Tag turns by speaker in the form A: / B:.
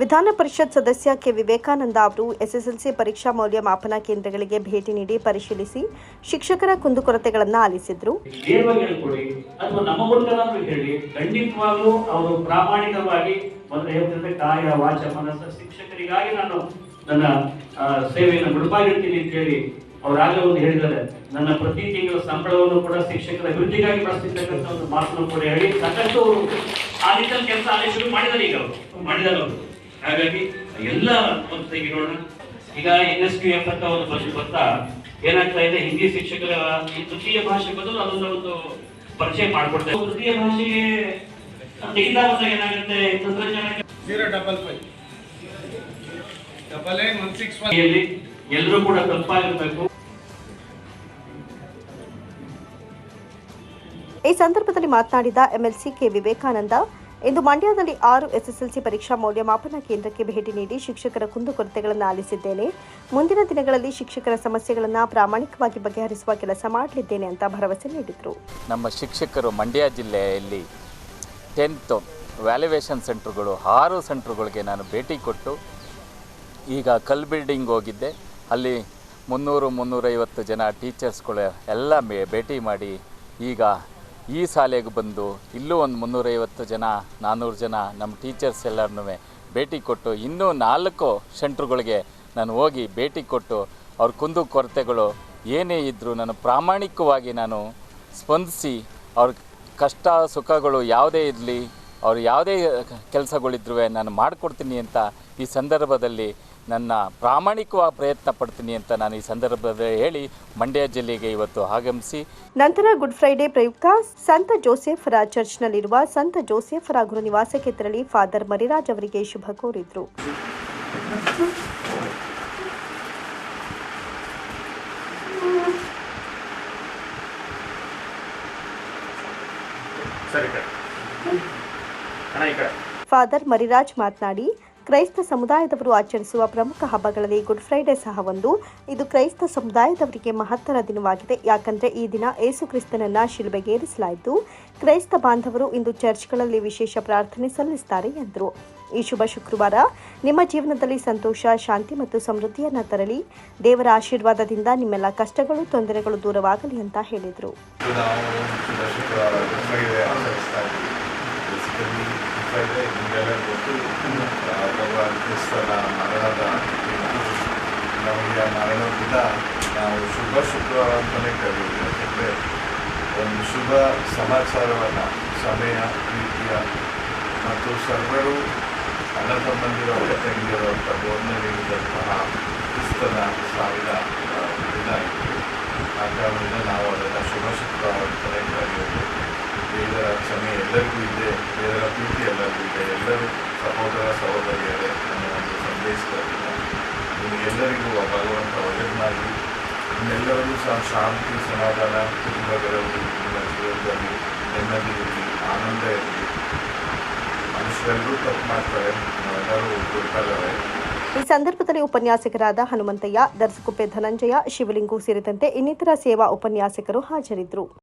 A: ವಿಧಾನ ಪರಿಷತ್ ಸದಸ್ಯ ಕೆ. ವಿವೇಕಾನಂದ ಅವರು ಎಸ್ಎಸ್ಎಲ್ಸಿ ಪರೀಕ್ಷಾ ಮೌಲ್ಯಮಾಪನ ಕೇಂದ್ರಗಳಿಗೆ ಭೇಟಿ ನೀಡಿ ಪರಿಶೀಲಿಸಿ ಶಿಕ್ಷಕರ ಕುಂದುಕೊರತೆಗಳನ್ನು ಆಲಿಸಿದ್ರು.
B: ಖಂಡಿತವಾಗ್ಲೂ ಅವರು ಪ್ರಾಮಾಣಿಕವಾಗಿ ವಾಚ ಮನಸ್ಸ, ಶಿಕ್ಷಕರಿಗಾಗಿ ನಾನು ನನ್ನ ಸೇವೆಯನ್ನು ಅಂತ ಹೇಳಿ ಅವರಾಗಲೇ ಒಂದು ಹೇಳಿದ್ದಾರೆ. ನನ್ನ ಪ್ರತಿ ತಿಂಗಳ ಸಂಬಳವನ್ನು ಕೂಡ ಶಿಕ್ಷಕರ ಅಭಿವೃದ್ಧಿಗಾಗಿ ಬಳಸ್ತಿರ್ತಕ್ಕಂಥ ಒಂದು ಮಾತನ್ನು ಕೂಡ ಹೇಳಿ ಸಾಕಷ್ಟು ಆ ನಿಟ್ಟಿನಲ್ಲಿ ಕೆಲಸ ಆಲೋಚನೆ ಮಾಡಿದ್ದಾರೆ ಈಗ ಅವರು. ಮಾಡಿದ್ದಾರೆ ಅವರು. ಹಾಗಾಗಿ ಎಲ್ಲ ಒಂದು ತೆಗಿರೋಣ ಈಗ ಎನ್ ಎಸ್ ಕ್ಯೂ ಎಫ್ ಅಂತ ಒಂದು ಬಸ್ ಬರ್ತಾ ಏನಾಗ್ತಾ ಇದೆ? ಹಿಂದಿ ಶಿಕ್ಷಕರ ಈ ತೃತೀಯ ಭಾಷೆ ಬದಲು ಅದನ್ನ ಒಂದು ಪರಿಚಯ ಮಾಡ್ಕೊಡ್ತಾರೆ ತೃತೀಯ ಭಾಷೆಗೆ ತೆಗೆದ ಬಂದಾಗ ಏನಾಗುತ್ತೆ? ತಂತ್ರಜ್ಞಾನ
C: zero double five. Double eight one six
B: ಎಲ್ಲರೂ ಕೂಡ ತಪ್ಪಾಗಿರ್ಬೇಕು.
A: ಈ ಸಂದರ್ಭದಲ್ಲಿ ಮಾತನಾಡಿದ ಎಂಎಲ್ಸಿ ಕೆ ವಿವೇಕಾನಂದ ಇಂದು ಮಂಡ್ಯದಲ್ಲಿ ಆರು ಎಸ್ಎಸ್ಎಲ್ಸಿ ಪರೀಕ್ಷಾ ಮೌಲ್ಯಮಾಪನ ಕೇಂದ್ರಕ್ಕೆ ಭೇಟಿ ನೀಡಿ ಶಿಕ್ಷಕರ ಕುಂದುಕೊರತೆಗಳನ್ನು ಆಲಿಸಿದ್ದೇನೆ. ಮುಂದಿನ ದಿನಗಳಲ್ಲಿ ಶಿಕ್ಷಕರ ಸಮಸ್ಯೆಗಳನ್ನು ಪ್ರಾಮಾಣಿಕವಾಗಿ ಬಗೆಹರಿಸುವ ಕೆಲಸ ಮಾಡಲಿದ್ದೇನೆ ಅಂತ ಭರವಸೆ ನೀಡಿದರು.
D: ನಮ್ಮ ಶಿಕ್ಷಕರು ಮಂಡ್ಯ ಜಿಲ್ಲೆಯಲ್ಲಿ ಟೆಂತ್ ವ್ಯಾಲ್ಯುವೇಷನ್ ಸೆಂಟ್ರುಗಳು, ಆರು ಸೆಂಟ್ರುಗಳಿಗೆ ನಾನು ಭೇಟಿ ಕೊಟ್ಟು ಈಗ ಕಲ್ ಬಿಲ್ಡಿಂಗ್ ಹೋಗಿದ್ದೆ. ಅಲ್ಲಿ ಮುನ್ನೂರು ಮುನ್ನೂರೈವತ್ತು ಜನ ಟೀಚರ್ಸ್ಗಳು ಎಲ್ಲ ಭೇಟಿ ಮಾಡಿ ಈಗ ಈ ಶಾಲೆಗೆ ಬಂದು ಇಲ್ಲೂ ಒಂದು ಮುನ್ನೂರೈವತ್ತು ಜನ ನಾನ್ನೂರು ಜನ ನಮ್ಮ ಟೀಚರ್ಸ್ ಎಲ್ಲರನ್ನೂ ಭೇಟಿ ಕೊಟ್ಟು ಇನ್ನೂ ನಾಲ್ಕು ಸೆಂಟ್ರುಗಳಿಗೆ ನಾನು ಹೋಗಿ ಭೇಟಿ ಕೊಟ್ಟು ಅವ್ರ ಕುಂದು ಕೊರತೆಗಳು ಏನೇ ಇದ್ದರೂ ನಾನು ಪ್ರಾಮಾಣಿಕವಾಗಿ ನಾನು ಸ್ಪಂದಿಸಿ ಅವ್ರ ಕಷ್ಟ, ಸುಖಗಳು ಯಾವುದೇ ಇರಲಿ, ಅವ್ರು ಯಾವುದೇ ಕೆಲಸಗಳಿದ್ರೂ ನಾನು ಮಾಡಿಕೊಡ್ತೀನಿ ಅಂತ ಈ ಸಂದರ್ಭದಲ್ಲಿ ನನ್ನ ಪ್ರಾಮಾಣಿಕವಾಗಿ ಪ್ರಯತ್ನ ಪಡ್ತೀನಿ ಅಂತ ನಾನು ಈ ಸಂದರ್ಭದಲ್ಲಿ ಹೇಳಿ ಮಂಡ್ಯ ಜಿಲ್ಲೆಗೆ ಇವತ್ತು ಆಗಮಿಸಿ.
A: ನಂತರ ಗುಡ್ ಫ್ರೈಡೆ ಪ್ರಯುಕ್ತ ಸಂತ ಜೋಸೆಫರ ಚರ್ಚ್ನಲ್ಲಿರುವ ಸಂತ ಜೋಸೆಫರ ಗುರು ನಿವಾಸಕ್ಕೆ ತೆರಳಿ ಫಾದರ್ ಮರಿರಾಜ್ ಅವರಿಗೆ ಶುಭ ಕೋರಿದ್ರು. ಫಾದರ್ ಮರಿರಾಜ್ ಮಾತನಾಡಿ ಕ್ರೈಸ್ತ ಸಮುದಾಯದವರು ಆಚರಿಸುವ ಪ್ರಮುಖ ಹಬ್ಬಗಳಲ್ಲಿ ಗುಡ್ ಫ್ರೈಡೆ ಸಹ ಒಂದು. ಇದು ಕ್ರೈಸ್ತ ಸಮುದಾಯದವರಿಗೆ ಮಹತ್ತರ ದಿನವಾಗಿದೆ. ಯಾಕಂದರೆ ಈ ದಿನ ಏಸು ಕ್ರಿಸ್ತನನ್ನ ಶಿಲುಬೆಗೇರಿಸಲಾಯಿತು. ಕ್ರೈಸ್ತ ಬಾಂಧವರು ಇಂದು ಚರ್ಚ್ಗಳಲ್ಲಿ ವಿಶೇಷ ಪ್ರಾರ್ಥನೆ ಸಲ್ಲಿಸುತ್ತಾರೆ ಎಂದರು. ಈ ಶುಭ ಶುಕ್ರವಾರ ನಿಮ್ಮ ಜೀವನದಲ್ಲಿ ಸಂತೋಷ, ಶಾಂತಿ ಮತ್ತು ಸಮೃದ್ಧಿಯನ್ನು ತರಲಿ. ದೇವರ ಆಶೀರ್ವಾದದಿಂದ ನಿಮ್ಮೆಲ್ಲ ಕಷ್ಟಗಳು, ತೊಂದರೆಗಳು ದೂರವಾಗಲಿ ಅಂತ ಹೇಳಿದರು.
E: ಫ್ರೈಡೆ ಆಚರಿಸ್ತಾ ಇದ್ದೀವಿ. ಬೇಸಿಕಲಿ ಗೊತ್ತು. ಕ್ರಿಸ್ತನ ಮರಣದ ನಮಗೆ ಆ ದಿನ ನಾವು ಶುಭ ಶುಕ್ರವಾರ ಅಂತಲೇ ಕರೆಯುವುದು ಯಾಕೆಂದರೆ ಒಂದು ಶುಭ ಸಮಾಚಾರವನ್ನು ಸಮಯ, ಪ್ರೀತಿಯ ಮತ್ತು ಸರ್ವರು ಅಣ್ಣ ತಮ್ಮಂದಿರೋ ತಂಗಿರೋ ಬೋಧನೆ ನೀಡಿದಂತಹ ಕ್ರಿಸ್ತನ ಸಾವಿನ ದಿನ ಇತ್ತು ಆ ಕಾರಣದಿಂದ ನಾವು ಅದನ್ನು ಶುಭ ಶುಕ್ರವಾರ ಅಂತಲೇ ಕರೆಯೋದು. ದೇವರ ಕ್ಷಮೆ ಎಲ್ಲರಿಗೂ ಇದೆ, ದೇವರ ಪ್ರೀತಿ ಎಲ್ಲರಿಗೂ ಇದೆ. ಎಲ್ಲರೂ ಸಹೋದರ ಸಹೋದರಿಯರೇ ಸಂದೇಶದಲ್ಲಿ ನಿಮಗೆಲ್ಲರಿಗೂ ಆ ಭಗವಂತ ನಿಮ್ಮೆಲ್ಲರಿಗೂ ಸಹ ಶಾಂತಿ, ಸಮಾಧಾನ ಕುಟುಂಬಗಳಲ್ಲಿ ನಿಮ್ಮ ಜೀವನದಲ್ಲಿ ನೆಮ್ಮದಿ ಇರಲಿ, ಆನಂದ ಇರಲಿ. ಮನುಷ್ಯರೆಲ್ಲರೂ ತಪ್ಪು ಮಾಡ್ತಾರೆ, ನಾವೆಲ್ಲರೂ ಒಗ್ಗೂಡ್ತಾರೆ
A: ಈ ಸಂದರ್ಭದಲ್ಲಿ ಉಪನ್ಯಾಸಕರಾದ ಹನುಮಂತಯ್ಯ, ದರ್ಸಕುಪ್ಪೆ ಧನಂಜಯ, ಶಿವಲಿಂಗು ಸೇರಿದಂತೆ ಇನ್ನಿತರ ಸೇವಾ ಉಪನ್ಯಾಸಕರು ಹಾಜರಿದ್ದರು.